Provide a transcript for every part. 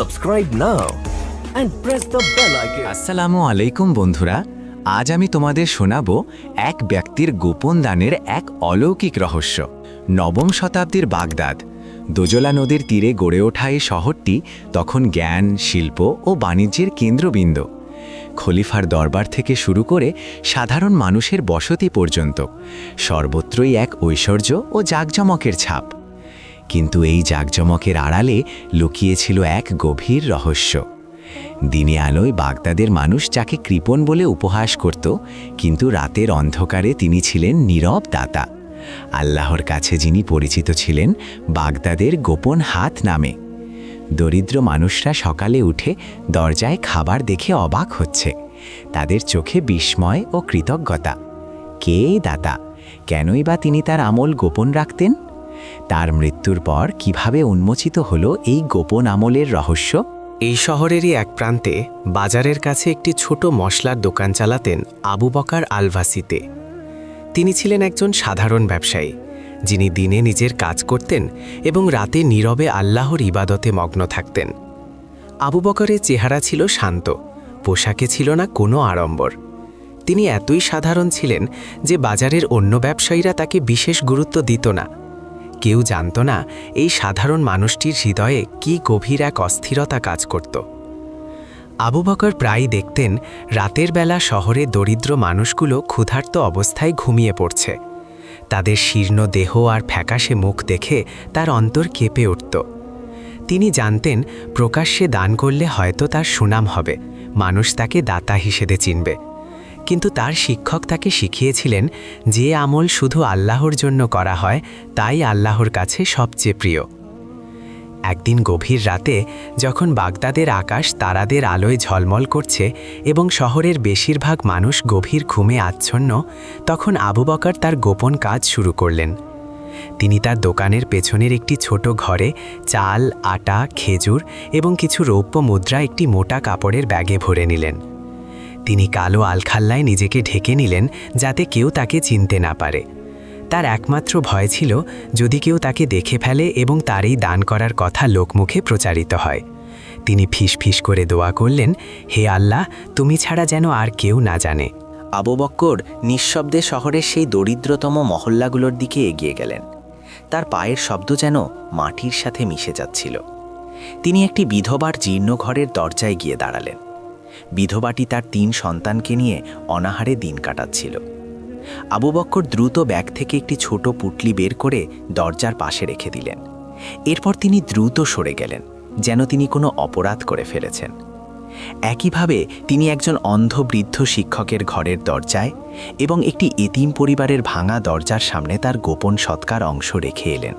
Subscribe now and press the bell icon. আসসালামু আলাইকুম বন্ধুরা, আজ আমি তোমাদের শোনাবো এক ব্যক্তির গোপন দানের এক অলৌকিক রহস্য। নবম শতাব্দীর বাগদাদ, দোজলা নদীর তীরে গড়ে ওঠা এই শহরটি তখন জ্ঞান, শিল্প ও বাণিজ্যের কেন্দ্রবিন্দু। খলিফার দরবার থেকে শুরু করে সাধারণ মানুষের বসতি পর্যন্ত, সর্বত্রই এক ঐশ্বর্য ও জাকজমকের ছাপ। কিন্তু এই জাকজমকের আড়ালে লুকিয়েছিল এক গভীর রহস্য। দিনে আলোয় বাগদাদের মানুষ যাকে কৃপণ বলে উপহাস করত, কিন্তু রাতের অন্ধকারে তিনি ছিলেন নীরব দাতা। আল্লাহর কাছে যিনি পরিচিত ছিলেন, বাগদাদের গোপন হাত নামে। দরিদ্র মানুষরা সকালে উঠে দরজায় খাবার দেখে অবাক হচ্ছে। তাদের চোখে বিস্ময় ও কৃতজ্ঞতা। কে দাতা? কেনই বা তিনি তার আমল গোপন রাখতেন? তার মৃত্যুর পর কীভাবে উন্মোচিত হলো এই গোপন আমলের রহস্য? এই শহরেরই এক প্রান্তে বাজারের কাছে একটি ছোট মশলার দোকান চালাতেন আবু বকার আলভাসিতে। তিনি ছিলেন একজন সাধারণ ব্যবসায়ী, যিনি দিনে নিজের কাজ করতেন এবং রাতে নীরবে আল্লাহর ইবাদতে মগ্ন থাকতেন। আবু বকরের চেহারা ছিল শান্ত, পোশাকে ছিল না কোনো আড়ম্বর। তিনি এতই সাধারণ ছিলেন যে বাজারের অন্য ব্যবসায়ীরা তাকে বিশেষ গুরুত্ব দিত না। কেউ জানত না এই সাধারণ মানুষটির হৃদয়ে কি গভীর এক অস্থিরতা কাজ করত। আবু বকর প্রায়ই দেখতেন রাতের বেলা শহরে দরিদ্র মানুষগুলো ক্ষুধার্ত অবস্থায় ঘুমিয়ে পড়ছে। তাদের শীর্ণ দেহ আর ফ্যাকাশে মুখ দেখে তার অন্তর কেঁপে উঠত। তিনি জানতেন প্রকাশ্যে দান করলে হয়তো তার সুনাম হবে, মানুষ তাকে দাতা হিসেবে চিনবে। কিন্তু তার শিক্ষক তাকে শিখিয়েছিলেন যে আমল শুধু আল্লাহর জন্য করা হয়, তাই আল্লাহর কাছে সবচেয়ে প্রিয়। একদিন গভীর রাতে যখন বাগদাদের আকাশ তারাদের আলোয় ঝলমল করছে এবং শহরের বেশিরভাগ মানুষ গভীর ঘুমে আচ্ছন্ন, তখন আবু বকর তার গোপন কাজ শুরু করলেন। তিনি তার দোকানের পেছনের একটি ছোট ঘরে চাল, আটা, খেজুর এবং কিছু রৌপ্য মুদ্রা একটি মোটা কাপড়ের ব্যাগে ভরে নিলেন। তিনি কালো আলখাল্লায় নিজেকে ঢেকে নিলেন যাতে কেউ তাকে চিনতে না পারে। তার একমাত্র ভয় ছিল, যদি কেউ তাকে দেখে ফেলে এবং তারই দান করার কথা লোকমুখে প্রচারিত হয়। তিনি ফিস করে দোয়া করলেন, হে আল্লাহ, তুমি ছাড়া যেন আর কেউ না জানে। আবু বক্কর নিঃশব্দে শহরের সেই দরিদ্রতম মহল্লাগুলোর দিকে এগিয়ে গেলেন। তার পায়ের শব্দ যেন মাটির সাথে মিশে যাচ্ছিল। তিনি একটি বিধবার জীর্ণ ঘরের দরজায় গিয়ে দাঁড়ালেন। বিধবাটি তার তিন সন্তানকে নিয়ে অনাহারে দিন কাটাচ্ছিল। আবু বক্কর দ্রুত ব্যাগ থেকে একটি ছোট পুটলি বের করে দরজার পাশে রেখে দিলেন। এরপর তিনি দ্রুত সরে গেলেন, যেন তিনি কোনো অপরাধ করে ফেলেছেন। একইভাবে তিনি একজন অন্ধ বৃদ্ধ শিক্ষকের ঘরের দরজায় এবং একটি এতিম পরিবারের ভাঙা দরজার সামনে তার গোপন সৎকার অংশ রেখে এলেন।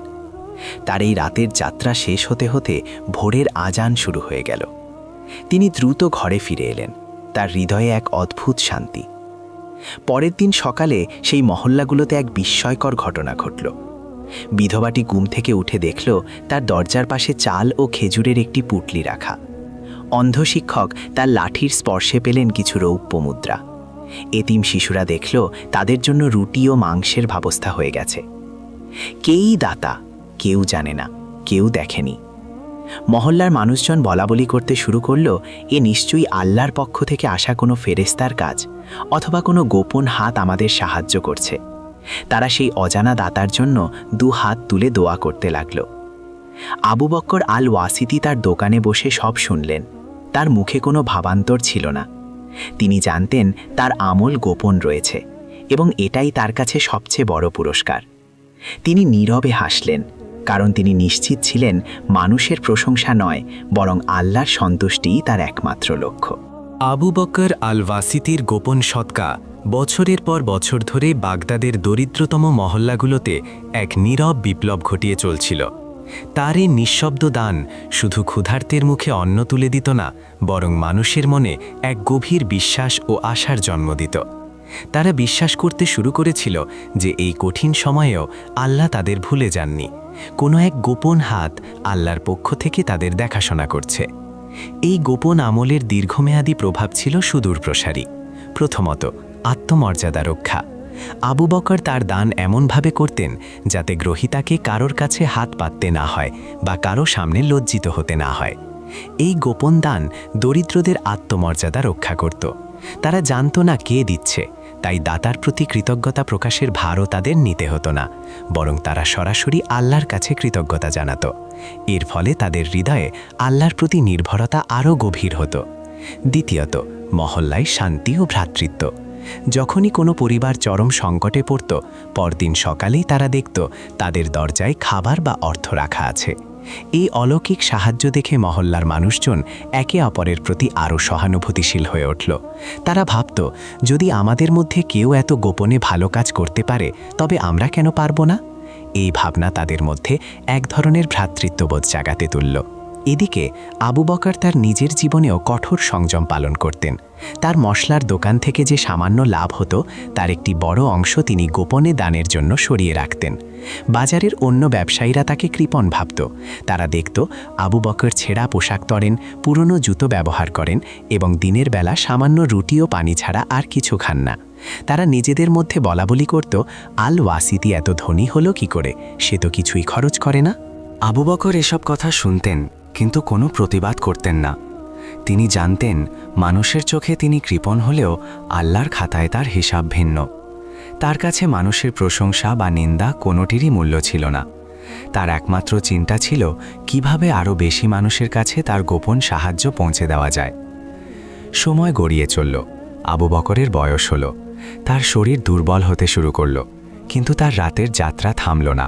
তার এই রাতের যাত্রা শেষ হতে হতে ভোরের আজান শুরু হয়ে গেল। তিনি দ্রুত ঘরে ফিরে এলেন। তার হৃদয়ে এক অদ্ভুত শান্তি। পরের দিন সকালে সেই মহল্লাগুলোতে এক বিস্ময়কর ঘটনা ঘটল। বিধবাটি ঘুম থেকে উঠে দেখল তার দরজার পাশে চাল ও খেজুরের একটি পুটলি রাখা। অন্ধ শিক্ষক তার লাঠির স্পর্শে পেলেন কিছু রৌপ্য মুদ্রা। এতিম শিশুরা দেখল তাদের জন্য রুটি ও মাংসের ব্যবস্থা হয়ে গেছে। কেই দাতা? কেউ জানে না। কেউ দেখেনি। মহল্লার মানুষজন বলাবলি করতে শুরু করল, এ নিশ্চয়ই আল্লাহর পক্ষ থেকে আসা কোনো ফেরেস্তার কাজ, অথবা কোনো গোপন হাত আমাদের সাহায্য করছে। তারা সেই অজানা দাতার জন্য দু হাত তুলে দোয়া করতে লাগল। আবু বক্কর আল ওয়াসিতি তার দোকানে বসে সব শুনলেন। তার মুখে কোনো ভাবান্তর ছিল না। তিনি জানতেন তার আমল গোপন রয়েছে, এবং এটাই তার কাছে সবচেয়ে বড় পুরস্কার। তিনি নীরবে হাসলেন কারণ তিনি নিশ্চিত ছিলেন মানুষের প্রশংসা নয়, বরং আল্লাহর সন্তুষ্টিই তার একমাত্র লক্ষ্য। আবু বকর আল ওয়াসিতির গোপন সৎকা বছরের পর বছর ধরে বাগদাদের দরিদ্রতম মহল্লাগুলোতে এক নীরব বিপ্লব ঘটিয়ে চলছিল। তার এই নিঃশব্দ দান শুধু ক্ষুধার্তের মুখে অন্ন তুলে দিত না, বরং মানুষের মনে এক গভীর বিশ্বাস ও আশার জন্ম দিত। তারা বিশ্বাস করতে শুরু করেছিল যে এই কঠিন সময়েও আল্লাহ তাদের ভুলে যাননি। কোনো এক গোপন হাত আল্লাহর পক্ষ থেকে তাদের দেখাশোনা করছে। এই গোপন আমলের দীর্ঘমেয়াদী প্রভাব ছিল সুদূর প্রসারী। প্রথমত, আত্মমর্যাদা রক্ষা। আবু বকর তার দান এমনভাবে করতেন যাতে গ্রহিতাকে কারোর কাছে হাত পাততে না হয় বা কারও সামনে লজ্জিত হতে না হয়। এই গোপন দান দরিদ্রদের আত্মমর্যাদা রক্ষা করত। তারা জানত না কে দিচ্ছে, তাই দাতার প্রতি কৃতজ্ঞতা প্রকাশের ভারও তাদের নিতে হতো না, বরং তারা সরাসরি আল্লাহর কাছে কৃতজ্ঞতা জানাত। এর ফলে তাদের হৃদয়ে আল্লাহর প্রতি নির্ভরতা আরও গভীর হতো। দ্বিতীয়ত, মহল্লায় শান্তি ও ভ্রাতৃত্ব। যখনই কোনো পরিবার চরম সংকটে পড়ত, পরদিন সকালেই তারা দেখত তাদের দরজায় খাবার বা অর্থ রাখা আছে। এই অলৌকিক সাহায্য দেখে মহল্লার মানুষজন একে অপরের প্রতি আরও সহানুভূতিশীল হয়ে উঠল। তারা ভাবত, যদি আমাদের মধ্যে কেউ এত গোপনে ভালো কাজ করতে পারে, তবে আমরা কেন পারব না? এই ভাবনা তাদের মধ্যে এক ধরনের ভ্রাতৃত্ববোধ জাগাতে তুলল। এদিকে আবু বকর তার নিজের জীবনেও কঠোর সংযম পালন করতেন। তার মশলার দোকান থেকে যে সামান্য লাভ হতো, তার একটি বড় অংশ তিনি গোপনে দানের জন্য সরিয়ে রাখতেন। বাজারের অন্য ব্যবসায়ীরা তাকে কৃপণ ভাবত। তারা দেখত, আবু বকর ছেঁড়া পোশাক তরেন, পুরনো জুতো ব্যবহার করেন এবং দিনের বেলা সামান্য রুটি ও পানি ছাড়া আর কিছু খান না। তারা নিজেদের মধ্যে বলাবলি করত, আল ওয়াসিতি এত ধনী হলো কি করে? সে তো কিছুই খরচ করে না। আবু বকর এসব কথা শুনতেন। কিন্তু কোনো প্রতিবাদ করতেন না। তিনি জানতেন, মানুষের চোখে তিনি কৃপণ হলেও আল্লাহর খাতায় তার হিসাব ভিন্ন। তার কাছে মানুষের প্রশংসা বা নিন্দা কোনোটিরই মূল্য ছিল না। তার একমাত্র চিন্তা ছিল, কীভাবে আরও বেশি মানুষের কাছে তার গোপন সাহায্য পৌঁছে দেওয়া যায়। সময় গড়িয়ে চলল, আবু বকরের বয়স হলো। তার শরীর দুর্বল হতে শুরু করল, কিন্তু তার রাতের যাত্রা থামল না।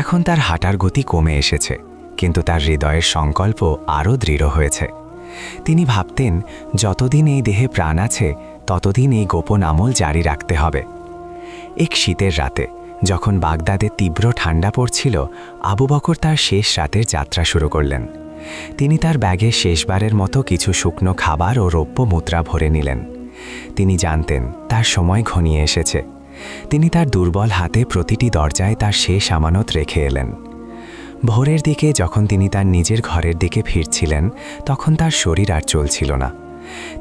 এখন তার হাঁটার গতি কমে এসেছে। কিন্তু তার হৃদয়ের সংকল্প আরও দৃঢ় হয়েছে। তিনি ভাবতেন, যতদিন এই দেহে প্রাণ আছে, ততদিন এই গোপন আমল জারি রাখতে হবে। এক শীতের রাতে, যখন বাগদাদে তীব্র ঠান্ডা পড়ছিল, আবু বকর তার শেষ রাতের যাত্রা শুরু করলেন। তিনি তার ব্যাগে শেষবারের মতো কিছু শুকনো খাবার ও রৌপ্য মুদ্রা ভরে নিলেন। তিনি জানতেন, তার সময় ঘনিয়ে এসেছে। তিনি তার দুর্বল হাতে প্রতিটি দরজায় তার শেষ আমানত রেখে এলেন। ভোরের দিকে যখন তিনি তার নিজের ঘরের দিকে ফিরছিলেন, তখন তার শরীর আর চলছিল না।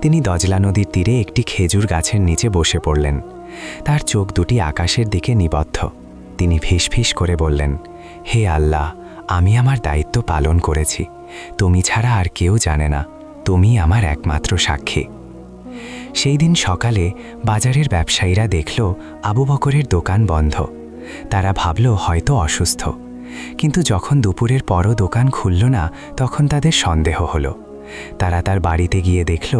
তিনি দজলা নদীর তীরে একটি খেজুর গাছের নিচে বসে পড়লেন। তার চোখ দুটি আকাশের দিকে নিবদ্ধ। তিনি ফিসফিস করে বললেন, হে আল্লাহ, আমি আমার দায়িত্ব পালন করেছি। তুমি ছাড়া আর কেউ জানে না। তুমি আমার একমাত্র সাক্ষী। সেই দিন সকালে বাজারের ব্যবসায়ীরা দেখল আবু বকরের দোকান বন্ধ। তারা ভাবল হয়তো অসুস্থ। কিন্তু যখন দুপুরের পরও দোকান খুলল না, তখন তাদের সন্দেহ হলো। তারা তার বাড়িতে গিয়ে দেখল,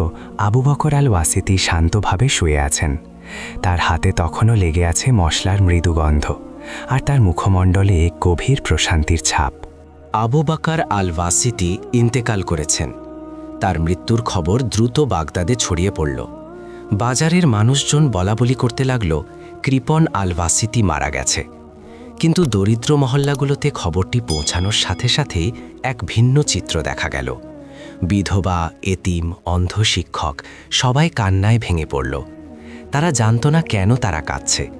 আবু বকর আল ওয়াসিতি শান্তভাবে শুয়ে আছেন। তার হাতে তখনও লেগে আছে মশলার মৃদু গন্ধ, আর তার মুখমণ্ডলে গভীর প্রশান্তির ছাপ। আবু বাকার আল ওয়াসিতি ইন্তেকাল করেছেন। তার মৃত্যুর খবর দ্রুত বাগদাদে ছড়িয়ে পড়ল। বাজারের মানুষজন বলাবলি করতে লাগল, কৃপন আল ওয়াসিতি মারা গেছে। কিন্তু দরিদ্র মহল্লাগুলোতে খবরটি পৌঁছানোর সাথে সাথেই এক ভিন্ন চিত্র দেখা গেল। বিধবা, এতিম, অন্ধ শিক্ষক সবাই কান্নায় ভেঙে পড়ল। তারা জানত না কেন তারা কাঁদছে।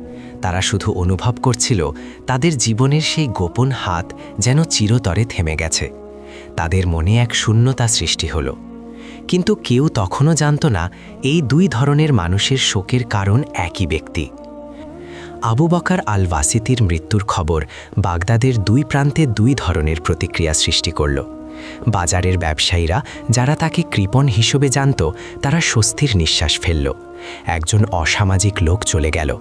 তারা শুধু অনুভব করছিল তাদের জীবনের সেই গোপন হাত যেন চিরতরে থেমে গেছে। তাদের মনে এক শূন্যতা সৃষ্টি হলো। কিন্তু কেউ তখনও জানত না এই দুই ধরনের মানুষের শোকের কারণ একই ব্যক্তি। আবু বকার আল ওয়াসিতির মৃত্যুর খবর বাগদাদের দুই প্রান্তে দুই ধরনের প্রতিক্রিয়া সৃষ্টি করল। বাজারের ব্যবসায়ীরা যারা তাকে কৃপণ হিসেবে জানত, তারা স্বস্তির নিঃশ্বাস ফেলল। একজন অসামাজিক লোক চলে গেল।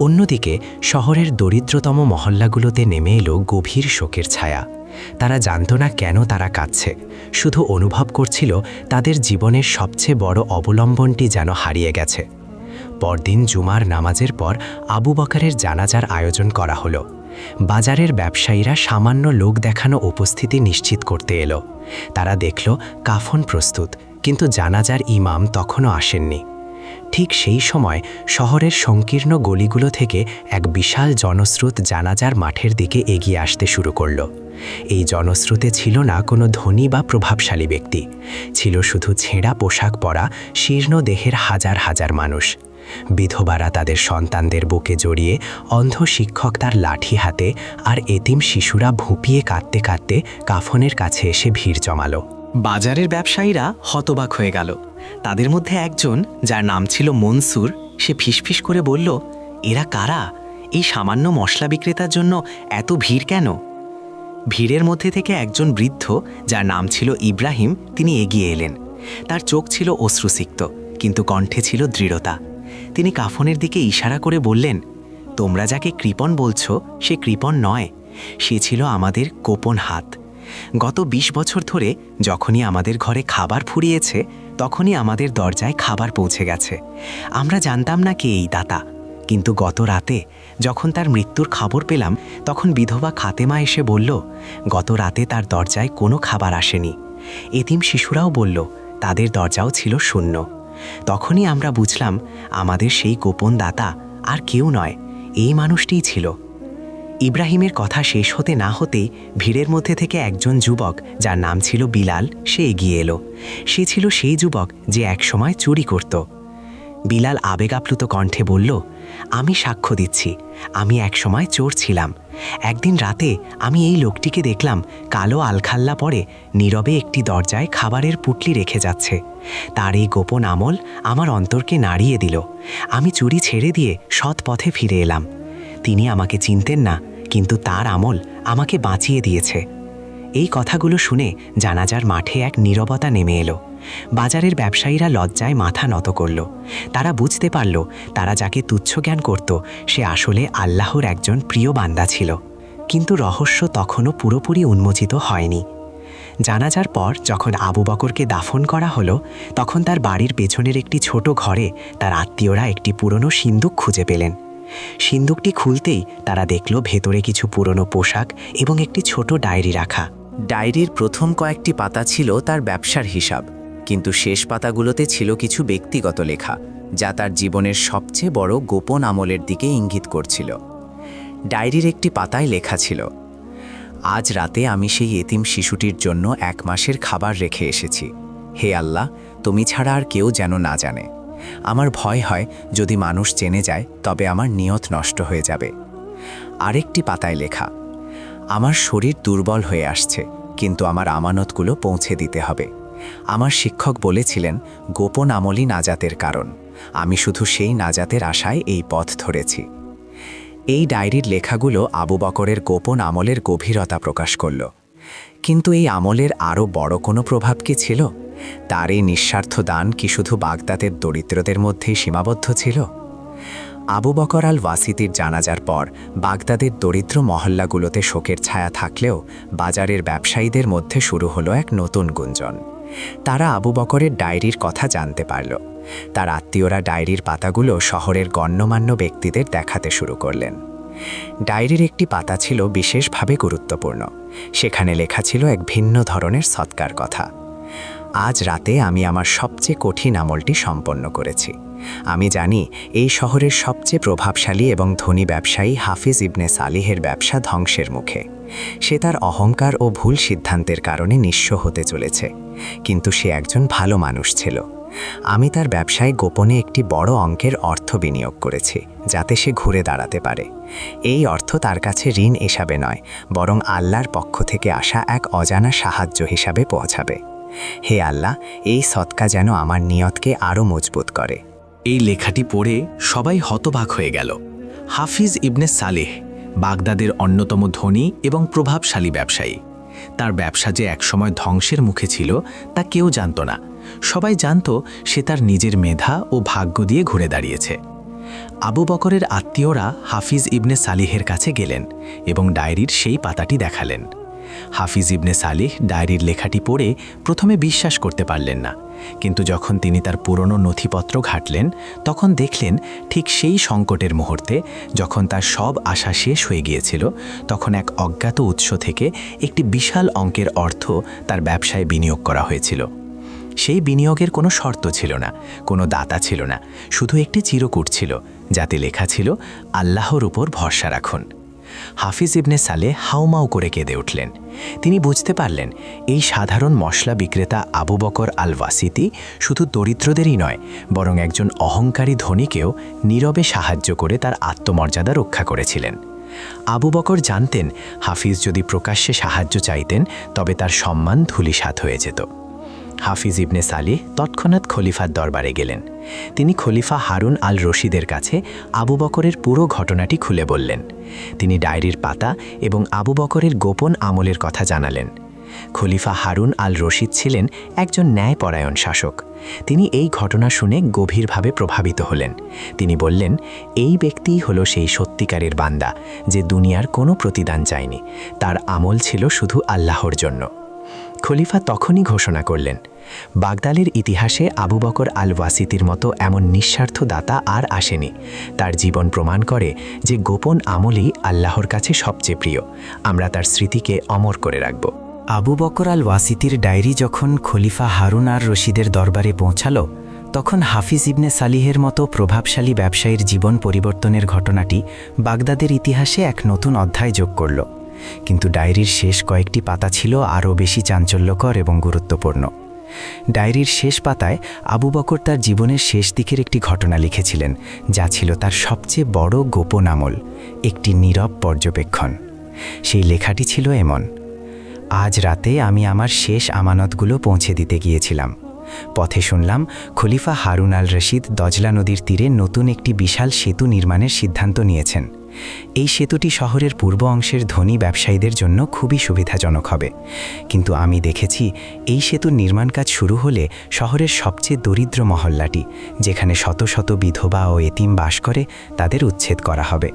অন্যদিকে শহরের দরিদ্রতম মহল্লাগুলোতে নেমে এলো গভীর শোকের ছায়া। তারা জানত না কেন তারা কাঁদছে। শুধু অনুভব করছিল তাদের জীবনের সবচেয়ে বড় অবলম্বনটি যেন হারিয়ে গেছে। পরদিন জুমার নামাজের পর আবু বকারের জানাজার আয়োজন করা হলো। বাজারের ব্যবসায়ীরা সামান্য লোক দেখানো উপস্থিতি নিশ্চিত করতে এলো। তারা দেখল কাফন প্রস্তুত, কিন্তু জানাজার ইমাম তখনও আসেননি। ঠিক সেই সময় শহরের সংকীর্ণ গলিগুলো থেকে এক বিশাল জনস্রোত জানাজার মাঠের দিকে এগিয়ে আসতে শুরু করল। এই জনস্রোতে ছিল না কোনো ধনী বা প্রভাবশালী ব্যক্তি। ছিল শুধু ছেঁড়া পোশাক পরা, শীর্ণ দেহের হাজার হাজার মানুষ। বিধবারা তাদের সন্তানদের বুকে জড়িয়ে অন্ধ শিক্ষক তার লাঠি হাতে আর এতিম শিশুরা ভুপিয়ে কাঁদতে কাঁদতে কাফনের কাছে এসে ভিড় জমালো। বাজারের ব্যবসায়ীরা হতবাক হয়ে গেল। তাদের মধ্যে একজন, যার নাম ছিল মনসুর, সে ফিসফিস করে বলল, এরা কারা? এই সামান্য মশলা বিক্রেতার জন্য এত ভিড় কেন? ভিড়ের মধ্যে থেকে একজন বৃদ্ধ, যার নাম ছিল ইব্রাহিম, তিনি এগিয়ে এলেন। তার চোখ ছিল অশ্রুসিক্ত, কিন্তু কণ্ঠে ছিল দৃঢ়তা। তিনি কাফনের দিকে ইশারা করে বললেন, তোমরা যাকে কৃপণ বলছো, সে কৃপণ নয়। সে ছিল আমাদের গোপন হাত। গত ২০ বছর ধরে যখনই আমাদের ঘরে খাবার ফুরিয়েছে, তখনই আমাদের দরজায় খাবার পৌঁছে গেছে। আমরা জানতাম না কে এই দাতা। কিন্তু গত রাতে যখন তার মৃত্যুর খবর পেলাম, তখন বিধবা খাতেমা এসে বলল, গত রাতে তার দরজায় কোনো খাবার আসেনি। এতিম শিশুরাও বলল, তাদের দরজাও ছিল শূন্য। তখনই আমরা বুঝলাম আমাদের সেই গোপন দাতা আর কেউ নয়, এই মানুষটিই ছিল। ইব্রাহিমের কথা শেষ হতে না হতেই ভিড়ের মধ্যে থেকে একজন যুবক, যার নাম ছিল বিলাল, সে এগিয়ে এলো। সে ছিল সেই যুবক যে একসময় চুরি করত। বিলাল আবেগাপ্লুত কণ্ঠে বলল, আমি সাক্ষ্য দিচ্ছি। আমি একসময় চোর ছিলাম। একদিন রাতে আমি এই লোকটিকে দেখলাম কালো আলখাল্লা পরে নীরবে একটি দরজায় খাবারের পুটলি রেখে যাচ্ছে। তার এই গোপন আমল আমার অন্তরকে নাড়িয়ে দিল। আমি চুরি ছেড়ে দিয়ে সৎ পথে ফিরে এলাম। তিনি আমাকে চিনতেন না, কিন্তু তার আমল আমাকে বাঁচিয়ে দিয়েছে। এই কথাগুলো শুনে জানাজার মাঠে এক নীরবতা নেমে এলো। বাজারের ব্যবসায়ীরা লজ্জায় মাথা নত করল। তারা বুঝতে পারল, তারা যাকে তুচ্ছ জ্ঞান করত, সে আসলে আল্লাহর একজন প্রিয় বান্দা ছিল। কিন্তু রহস্য তখনও পুরোপুরি উন্মোচিত হয়নি। জানাজার পর যখন আবু বকরকে দাফন করা হলো, তখন তার বাড়ির পেছনের একটি ছোট ঘরে তার আত্মীয়রা একটি পুরনো সিন্দুক খুঁজে পেলেন। সিন্দুকটি খুলতেই তারা দেখল ভেতরে কিছু পুরনো পোশাক এবং একটি ছোট ডায়েরি রাখা। ডায়েরির প্রথম কয়েকটি পাতা ছিল তার ব্যবসার হিসাব, কিন্তু শেষ পাতাগুলোতে ছিল কিছু ব্যক্তিগত লেখা, যা তার জীবনের সবচেয়ে বড় গোপন আমলের দিকে ইঙ্গিত করছিল। ডায়েরির একটি পাতায় লেখা ছিল, আজ রাতে আমি সেই এতিম শিশুটির জন্য এক মাসের খাবার রেখে এসেছি। হে আল্লাহ, তুমি ছাড়া আর কেউ যেন না জানে। আমার ভয় হয় যদি মানুষ জেনে যায়, তবে আমার নিয়ত নষ্ট হয়ে যাবে। আরেকটি পাতায় লেখা, আমার শরীর দুর্বল হয়ে আসছে, কিন্তু আমার আমানতগুলো পৌঁছে দিতে হবে। আমার শিক্ষক বলেছিলেন, গোপন আমলই নাজাতের কারণ। আমি শুধু সেই নাজাতের আশায় এই পথ ধরেছি এই ডায়েরির লেখাগুলো আবু বকরের গোপন আমলের গভীরতা প্রকাশ করল। কিন্তু এই আমলের আরও বড় কোনো প্রভাব কি ছিল? তার এই নিঃস্বার্থ দান কি শুধু বাগদাদের দরিদ্রদের মধ্যেই সীমাবদ্ধ ছিল? আবু বকর আল ওয়াসিতির জানাজার পর বাগদাদের দরিদ্র মহল্লাগুলোতে শোকের ছায়া থাকলেও বাজারের ব্যবসায়ীদের মধ্যে শুরু হলো এক নতুন গুঞ্জন। তারা আবু বকরের ডায়েরির কথা জানতে পারল। তার আত্মীয়রা ডায়েরির পাতাগুলো শহরের গণ্যমান্য ব্যক্তিদের দেখাতে শুরু করলেন। ডায়েরির একটি পাতা ছিল বিশেষভাবে গুরুত্বপূর্ণ। সেখানে লেখা ছিল এক ভিন্ন ধরনের সৎকার কথা। আজ রাতে আমি আমার সবচেয়ে কঠিন আমলটি সম্পন্ন করেছি। আমি জানি, এই শহরের সবচেয়ে প্রভাবশালী এবং ধনী ব্যবসায়ী হাফিজ ইবনে সালিহের ব্যবসা ধ্বংসের মুখে। সে তার অহংকার ও ভুল সিদ্ধান্তের কারণে নিঃস্ব হতে চলেছে। কিন্তু সে একজন ভালো মানুষ ছিল। আমি তার ব্যবসায় গোপনে একটি বড় অঙ্কের অর্থ বিনিয়োগ করেছি, যাতে সে ঘুরে দাঁড়াতে পারে। এই অর্থ তার কাছে ঋণ হিসাবে নয়, বরং আল্লাহর পক্ষ থেকে আসা এক অজানা সাহায্য হিসাবে পৌঁছাবে। হে আল্লাহ, এই সৎকা যেন আমার নিয়তকে আরও মজবুত করে। এই লেখাটি পড়ে সবাই হতবাক হয়ে গেল। হাফিজ ইবনে সালেহ, বাগদাদের অন্যতম ধনী এবং প্রভাবশালী ব্যবসায়ী। তার ব্যবসা যে একসময় ধ্বংসের মুখে ছিল, তা কেউ জানত না। সবাই জানত সে তার নিজের মেধা ও ভাগ্য দিয়ে ঘুরে দাঁড়িয়েছে। আবু বকরের আত্মীয়রা হাফিজ ইবনে সালিহের কাছে গেলেন এবং ডায়েরির সেই পাতাটি দেখালেন। হাফিজ ইবনে সালিহ ডায়েরির লেখাটি পড়ে প্রথমে বিশ্বাস করতে পারলেন না, কিন্তু যখন তিনি তার পুরনো নথিপত্র ঘাটলেন, তখন দেখলেন ঠিক সেই সংকটের মুহূর্তে যখন তার সব আশা শেষ হয়ে গিয়েছিল, তখন এক অজ্ঞাত উৎস থেকে একটি বিশাল অঙ্কের অর্থ তার ব্যবসায় বিনিয়োগ করা হয়েছিল। সেই বিনিয়োগের কোনো শর্ত ছিল না, কোনো দাতা ছিল না, শুধু একটি চিরকুট ছিল, যাতে লেখা ছিল, আল্লাহর উপর ভরসা রাখুন। হাফিজ ইবনে সালে হাউমাউ করে কেঁদে উঠলেন। তিনি বুঝতে পারলেন, এই সাধারণ মশলা বিক্রেতা আবু বকর আল ওয়াসিতি শুধু দরিদ্রদেরই নয়, বরং একজন অহংকারী ধনীকেও নীরবে সাহায্য করে তার আত্মমর্যাদা রক্ষা করেছিলেন। আবু বকর জানতেন, হাফিজ যদি প্রকাশ্যে সাহায্য চাইতেন, তবে তার সম্মান ধূলিসাৎ হয়ে যেত। হাফিজ ইবনে সালিহ তৎক্ষণাৎ খলিফার দরবারে গেলেন। তিনি খলিফা হারুন আল রশিদের কাছে আবু বকরের পুরো ঘটনাটি খুলে বললেন। তিনি ডায়েরির পাতা এবং আবু বকরের গোপন আমলের কথা জানালেন। খলিফা হারুন আল রশিদ ছিলেন একজন ন্যায়পরায়ণ শাসক। তিনি এই ঘটনা শুনে গভীরভাবে প্রভাবিত হলেন। তিনি বললেন, এই ব্যক্তিই হলো সেই সত্যিকারের বান্দা যে দুনিয়ার কোনো প্রতিদান চায়নি। তার আমল ছিল শুধু আল্লাহর জন্য। খলিফা তখনই ঘোষণা করলেন, বাগদালের ইতিহাসে আবু বকর আল ওয়াসিতির মতো এমন নিঃস্বার্থ দাতা আর আসেনি। তার জীবন প্রমাণ করে যে গোপন আমলই আল্লাহর কাছে সবচেয়ে প্রিয়। আমরা তার স্মৃতিকে অমর করে রাখব। আবু বকর আল ওয়াসিতির ডায়েরি যখন খলিফা হারুন আর রশিদের দরবারে পৌঁছালো, তখন হাফিজ ইবনে সালিহের মতো প্রভাবশালী ব্যবসায়ীর জীবন পরিবর্তনের ঘটনাটি বাগদাদের ইতিহাসে এক নতুন অধ্যায় যোগ করল। কিন্তু ডায়েরির শেষ কয়েকটি পাতা ছিল আরও বেশি চাঞ্চল্যকর এবং গুরুত্বপূর্ণ। ডায়েরির শেষ পাতায় আবু বকর তার জীবনের শেষ দিকের একটি ঘটনা লিখেছিলেন, যা ছিল তার সবচেয়ে বড় গোপন আমল, একটি নীরব পর্যবেক্ষণ। সেই লেখাটি ছিল এমন, আজ রাতে আমি আমার শেষ আমানতগুলো পৌঁছে দিতে গিয়েছিলাম। পথে শুনলাম খলিফা হারুন আল রশিদ দজলা নদীর তীরে নতুন একটি বিশাল সেতু নির্মাণের সিদ্ধান্ত নিয়েছেন। এই সেতুটি শহরের পূর্ব অংশের ধনী ব্যবসায়ীদের জন্য খুবই সুবিধাজনক হবে। কিন্তু আমি দেখেছি এই সেতুর নির্মাণ কাজ শুরু হলে শহরের সবচেয়ে দরিদ্র মহল্লাটি, যেখানে শত শত বিধবা ও এতিম বাস করে, তাদের উচ্ছেদ করা হবে।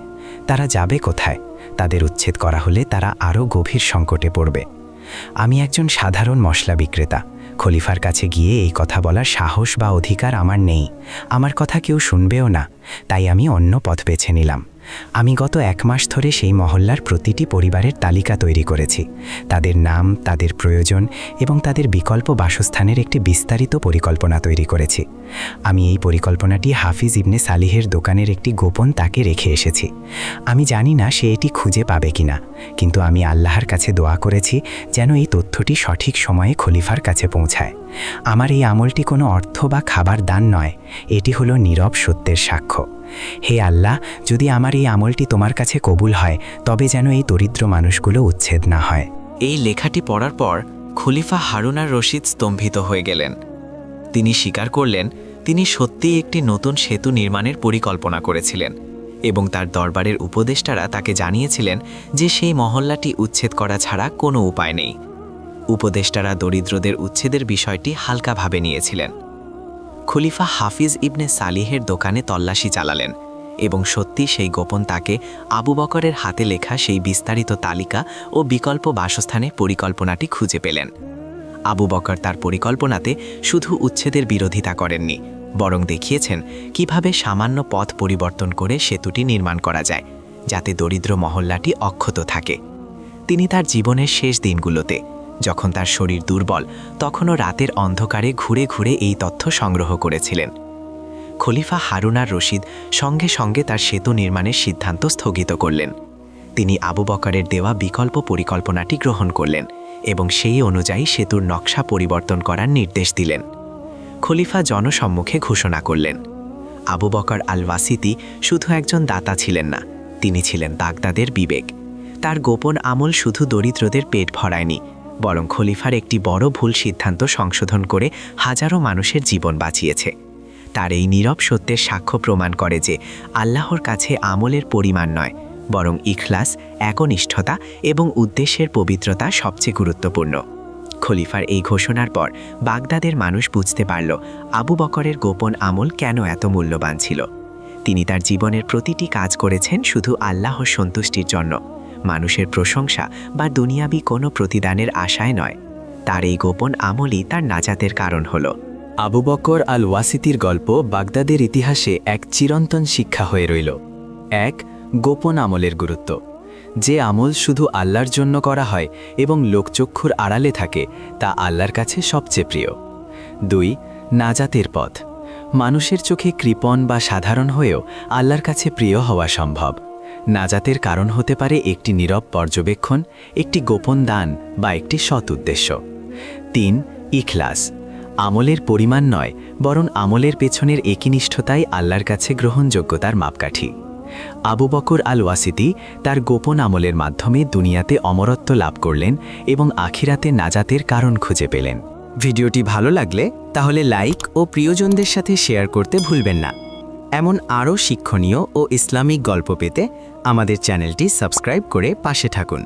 তারা যাবে কোথায়? তাদের উচ্ছেদ করা হলে তারা আরও গভীর সংকটে পড়বে। আমি একজন সাধারণ মশলা বিক্রেতা। খলিফার কাছে গিয়ে এই কথা বলার সাহস বা অধিকার আমার নেই। আমার কথা কেউ শুনবেও না। তাই আমি অন্য পথ বেছে নিলাম। আমি গত এক মাস ধরে সেই মহল্লার প্রতিটি পরিবারের তালিকা তৈরি করেছি। তাদের নাম, তাদের প্রয়োজন এবং তাদের বিকল্প বাসস্থানের একটি বিস্তারিত পরিকল্পনা তৈরি করেছি। আমি এই পরিকল্পনাটি হাফিজ ইবনে সালিহের দোকানের একটি গোপন তাকে রেখে এসেছি। আমি জানি না সে এটি খুঁজে পাবে কিনা, কিন্তু আমি আল্লাহর কাছে দোয়া করেছি যেন এই তথ্যটি সঠিক সময়ে খলিফার কাছে পৌঁছায়। আমার এই আমলটি কোনো অর্থ বা খাবার দান নয়, এটি হলো নীরব সত্যের সাক্ষ্য। হে আল্লাহ, যদি আমার এই আমলটি তোমার কাছে কবুল হয়, তবে যেন এই দরিদ্র মানুষগুলো উচ্ছেদ না হয়। এই লেখাটি পড়ার পর খলিফা হারুন আর রশিদ স্তম্ভিত হয়ে গেলেন। তিনি স্বীকার করলেন, তিনি সত্যিই একটি নতুন সেতু নির্মাণের পরিকল্পনা করেছিলেন এবং তার দরবারের উপদেষ্টারা তাকে জানিয়েছিলেন যে সেই মহল্লাটি উচ্ছেদ করা ছাড়া কোনো উপায় নেই। উপদেষ্টারা দরিদ্রদের উচ্ছেদের বিষয়টি হালকাভাবে নিয়েছিলেন। খলিফা হাফিজ ইবনে সালিহের দোকানে তল্লাশি চালালেন এবং সত্যি সেই গোপন তাকে আবু বকরের হাতে লেখা সেই বিস্তারিত তালিকা ও বিকল্প বাসস্থানে পরিকল্পনাটি খুঁজে পেলেন। আবু বকর তার পরিকল্পনাতে শুধু উচ্ছেদের বিরোধিতা করেননি, বরং দেখিয়েছেন কীভাবে সামান্য পথ পরিবর্তন করে সেতুটি নির্মাণ করা যায়, যাতে দরিদ্র মহল্লাটি অক্ষত থাকে। তিনি তার জীবনের শেষ দিনগুলোতে যখন তার শরীর দুর্বল, তখনও রাতের অন্ধকারে ঘুরে ঘুরে এই তথ্য সংগ্রহ করেছিলেন। খলিফা হারুনার রশিদ সঙ্গে সঙ্গে তার সেতু নির্মাণের সিদ্ধান্ত স্থগিত করলেন। তিনি আবু বকরের দেওয়া বিকল্প পরিকল্পনাটি গ্রহণ করলেন এবং সেই অনুযায়ী সেতুর নকশা পরিবর্তন করার নির্দেশ দিলেন। খলিফা জনসম্মুখে ঘোষণা করলেন, আবু বকর আল ওয়াসিতি শুধু একজন দাতা ছিলেন না, তিনি ছিলেন বাগদাদের বিবেক। তার গোপন আমল শুধু দরিদ্রদের পেট ভরায়নি বরং খলিফার একটি বড় ভুল সিদ্ধান্ত সংশোধন করে হাজারো মানুষের জীবন বাঁচিয়েছে। তার এই নীরব সত্যের সাক্ষ্য প্রমাণ করে যে আল্লাহর কাছে আমলের পরিমাণ নয়, বরং ইখলাস, একনিষ্ঠতা এবং উদ্দেশ্যের পবিত্রতা সবচেয়ে গুরুত্বপূর্ণ। খলিফার এই ঘোষণার পর বাগদাদের মানুষ বুঝতে পারল আবু বকরের গোপন আমল কেন এত মূল্যবান ছিল। তিনি তার জীবনের প্রতিটি কাজ করেছেন শুধু আল্লাহর সন্তুষ্টির জন্য। মানুষের প্রশংসা বা দুনিয়াবি কোনো প্রতিদানের আশায় নয়। তার এই গোপন আমলই তার নাজাতের কারণ হল। আবু বকর আল ওয়াসিতির গল্প বাগদাদের ইতিহাসে এক চিরন্তন শিক্ষা হয়ে রইল। এক, গোপন আমলের গুরুত্ব। যে আমল শুধু আল্লাহর জন্য করা হয় এবং লোকচক্ষুর আড়ালে থাকে, তা আল্লাহর কাছে সবচেয়ে প্রিয়। দুই, নাজাতের পথ। মানুষের চোখে কৃপণ বা সাধারণ হয়েও আল্লাহর কাছে প্রিয় হওয়া সম্ভব। নাজাতের কারণ হতে পারে একটি নীরব পর্যবেক্ষণ, একটি গোপন দান বা একটি সৎ উদ্দেশ্য। তিন, ইখলাস। আমলের পরিমাণ নয়, বরং আমলের পেছনের একনিষ্ঠতাই আল্লাহর কাছে গ্রহণযোগ্যতার মাপকাঠি। আবু বকর আল ওয়াসিতি তার গোপন আমলের মাধ্যমে দুনিয়াতে অমরত্ব লাভ করলেন এবং আখিরাতে নাজাতের কারণ খুঁজে পেলেন। ভিডিওটি ভালো লাগলে তাহলে লাইক ও প্রিয়জনদের সাথে শেয়ার করতে ভুলবেন না। এমন আরও শিক্ষণীয় ও ইসলামিক গল্প পেতে আমাদের চ্যানেলটি সাবস্ক্রাইব করে পাশে থাকুন।